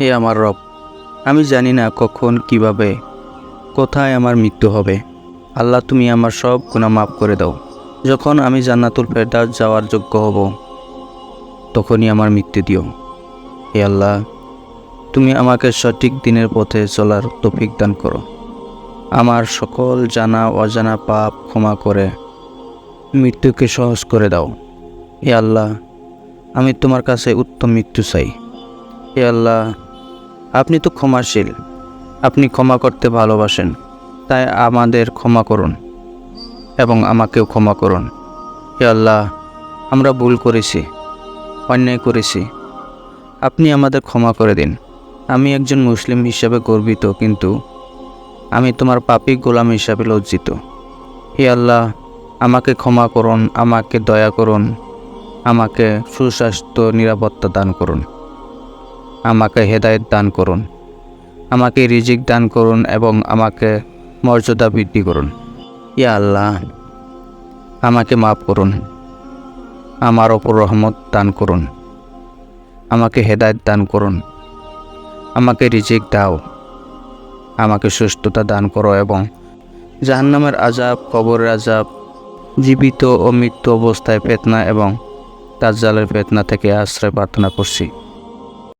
হে আমার রব, আমি জানি না কখন, কীভাবে, কোথায় আমার মৃত্যু হবে। আল্লাহ, তুমি আমার সব গুণা মাফ করে দাও। যখন আমি জান্নাতুল ফেরদাস যাওয়ার যোগ্য হব, তখনই আমার মৃত্যু দিও। হে আল্লাহ, তুমি আমাকে সঠিক দিনের পথে চলার তৌফিক দান করো। আমার সকল জানা, অজানা পাপ ক্ষমা করে মৃত্যুকে সহজ করে দাও। হে আল্লাহ, আমি তোমার কাছে উত্তম মৃত্যু চাই। হে আল্লাহ আপনি তো ক্ষমাশীল। আপনি ক্ষমা করতে ভালোবাসেন। তাই আমাদের ক্ষমা করুন এবং আমাকেও ক্ষমা করুন। হে আল্লাহ, আমরা ভুল করেছি, অন্যায় করেছি। আপনি আমাদের ক্ষমা করে দিন। আমি একজন মুসলিম হিসাবে গর্বিত, কিন্তু আমি তোমার পাপি গোলাম হিসাবে লজ্জিত। হে আল্লাহ, আমাকে ক্ষমা করুন, আমাকে দয়া করুন, আমাকে সুস্বাস্থ্য, নিরাপত্তা দান করুন। আমাকে হেদায়েত দান করুন। আমাকে রিজিক দান করুন এবং আমাকে মর্যাদা বৃদ্ধি করুন। ইয়া আল্লাহ, আমাকে মাফ করুন। আমার ওপর রহমত দান করুন। আমাকে হেদায়েত দান করুন। আমাকে রিজিক দাও। আমাকে সুস্থতা দান করো এবং জাহান্নামের আজাব কবরের আজাব জীবিত ও মৃত্যু অবস্থায় ফেতনা এবং তাজ্জালের ফেতনা থেকে আশ্রয় প্রার্থনা করছি।